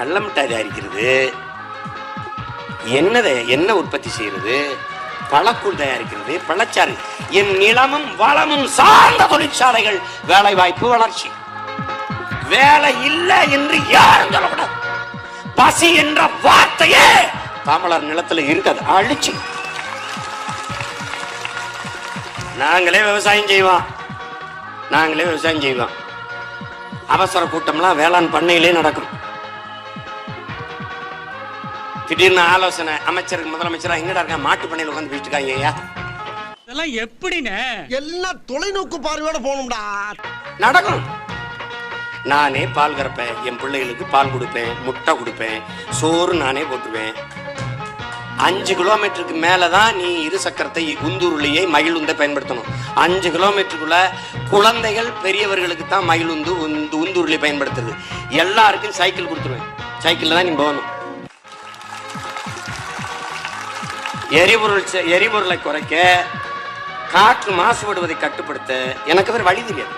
கள்ளமிட்டாய் மிட்டாய் தயாரிக்கிறது. என்னதை என்ன உற்பத்தி செய்யறது பழக்கூழ் தயாரிக்கிறது பழச்சாறு. என் நிலமும் வளமும் சார்ந்த தொழிற்சாலைகள் வேலை வாய்ப்பு வளர்ச்சி. வேலை இல்லை என்று யாரும் சொல்லக்கூடாது. பசி என்ற வார்த்தையே தமிழர் நிலத்துல இருக்காது அழிச்சு. நாங்களே விவசாயம் செய்வோம். நாங்களே விவசாயம் செய்வோம். அவசர கூட்டம்லாம் வேளாண் பண்ணையிலே நடக்கும். திடீர்னு ஆலோசனை அமைச்சருக்கு முதலமைச்சரா எங்கடா இருக்க மாட்டு பண்ணையில் உட்காந்து பேசிட்டு இருக்காங்க ஐயா. இதெல்லாம் எப்படிண்ணே? எல்லாம் தொலைநோக்கு பார்வையோட போகணும்டா. நடக்கும் நானே பால் கறப்பேன் என் பிள்ளைகளுக்கு பால் கொடுப்பேன் முட்டை கொடுப்பேன் சோறு நானே போட்டுருவேன். அஞ்சு கிலோமீட்டருக்கு மேலே தான் நீ இரு சக்கரத்தை உந்துருளியை மகிழுந்தை பயன்படுத்தணும். அஞ்சு கிலோமீட்டருக்குள்ள குழந்தைகள் பெரியவர்களுக்கு தான் மகிழுந்து உந்து உந்துருளி பயன்படுத்துறது. எல்லாருக்கும் சைக்கிள் கொடுத்துருவேன். சைக்கிளில் தான் நீ போகணும். எரிபொருள் எரிபொருளை குறைக்க காற்று மாசுபடுவதை கட்டுப்படுத்த எனக்கு வேறு வழி தெரியாது.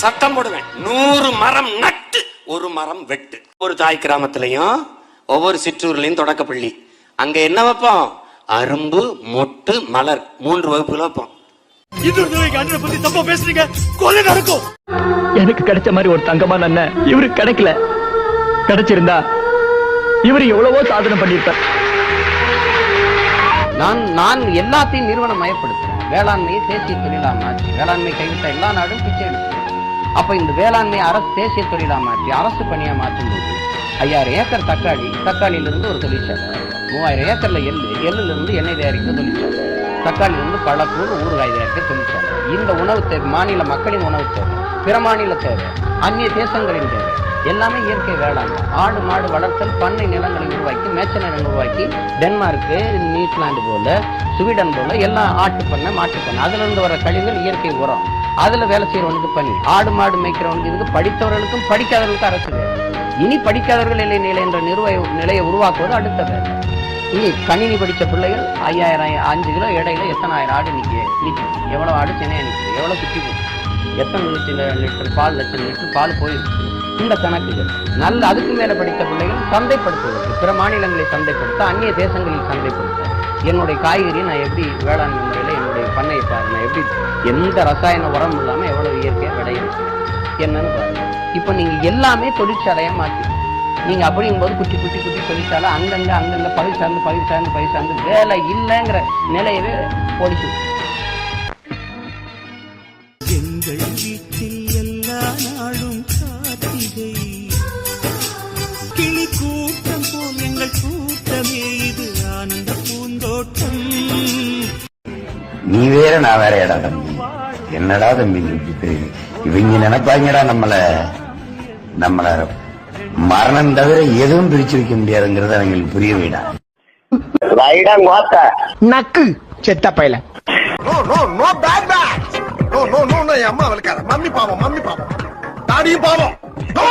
சட்டம் போடுவேன். நூறு மரம் நட்டு ஒரு மரம் வெட்டு. ஒரு தாய் கிராமத்திலையும் ஒவ்வொரு சிற்றூர்லயும் தொடக்கப்பள்ளி அங்க என்ன வைப்போம்? அரும்பு மொட்டு மலர். மூன்று வகுப்புகள் வைப்போம். எனக்கு கிடைச்ச மாதிரி ஒரு தங்கமான அண்ணன் இவருக்கு கிடைக்கல. கிடைச்சிருந்தா இவரு எவ்வளவோ சாதனை பண்ணிருப்பார் நான் நான் எல்லாத்தையும் நிறுவனம் மயப்படுத்துறேன். வேளாண்மையை தேசிய தொழிலா மாற்றி வேளாண்மை கைவிட்ட எல்லா நாடும் பிச்சை எடுக்கிறேன் அப்ப இந்த வேளாண்மை அரசு தேசிய தொழிலா மாற்றி அரசு பணியா மாற்றும் போது ஐயாயிரம் ஏக்கர் தக்காளி தக்காளியில இருந்து ஒரு தொழிற்சாலை மூவாயிரம் ஏக்கர்ல எள்ளு எள்ளுல இருந்து எண்ணெய் தயாரிக்க தொழிற்சாலை தக்காளியில இருந்து பழக்கூழ் ஊறுகாய் தயாரிக்க தொழிற்சாலை. இந்த உணவு தேவை மாநில மக்களின் உணவு தேவை. பிற மாநில தேவை அந்நிய தேசங்களின் தேவை. எல்லாமே இயற்கை வேளாண். ஆடு மாடு வளர்த்தல் பண்ணை நிலங்களை உருவாக்கி மேச்ச நிலங்கள் உருவாக்கி டென்மார்க்கு நியூசிலாந்து போல ஸ்வீடன் போல எல்லாம் ஆட்டு பண்ணை மாட்டு பண்ணை. அதுல இருந்து வர கழிவுகள் இயற்கை உரம். அதுல வேலை செய்யறவனுக்கு பண்ணி ஆடு மாடு மேய்க்கிறவனுக்கு இதுக்கு படித்தவர்களுக்கும் படிக்காதவர்களுக்கும் அரசு இனி படிக்காதவர்கள் இல்லை நிலை என்ற நிறுவ நிலையை உருவாக்குவது அடுத்த வேலை. இங்கே கணினி படித்த பிள்ளைகள் ஐயாயிரம் அஞ்சு கிலோ இடையில எத்தனை ஆயிரம் ஆடு நிற்க நிற்கும் எவ்வளோ ஆடு சென்னையா நிற்குது எவ்வளோ சுற்றி போகுது எத்தனை லட்சம் லிட்டர் பால் லட்சம் லிட்டர் பால் போயிருக்கு. இந்த கணக்குகள். நல்ல அதுக்கு மேலே படித்த பிள்ளைகள் சந்தைப்படுத்துவதற்கு பிற மாநிலங்களை சந்தைப்படுத்த அந்நிய தேசங்களில் சந்தைப்படுத்த. என்னுடைய காய்கறியை நான் எப்படி வேளாண்மை முறையில் என்னுடைய பண்ணையை பாரு நான் எப்படி எந்த ரசாயன உரம் இல்லாமல் எவ்வளோ இயற்கையாக விளையும்? என்னன்னு பாருங்கள் இப்போ நீங்கள் எல்லாமே தொழிற்சாலையாக மாற்றி நீங்க அப்படிங்கும்போது குட்டி குட்டி குட்டி தொழிற்சாலை அங்கங்க அங்கங்க பகுதி சார்ந்து பகுதி சார்ந்து பகுதி சார்ந்து வேலை இல்லைங்கிற நிலையவே ஓடிச்சு எங்கள் வீட்டில் எல்லா நாளும் கிளி கூட்டம் போல் எங்கள் கூட்டமே இது ஆனந்த பூந்தோட்டம். நீ வேற நான் வேறடா தம்பி. என்னடா தம்பி? இவங்க நினைப்பாங்கடா நம்மள. நம்மள மரணம் தவிர எதுவும் பிரிச்சு வைக்க முடியாதுங்கிறது அவங்களுக்கு புரிய வைடா. நக்கு செத்த பையல. No no no bad bad no no no no என் அம்மா மம்மி பாவம் மம்மி பாவம். தாடியும் பாவம். நோ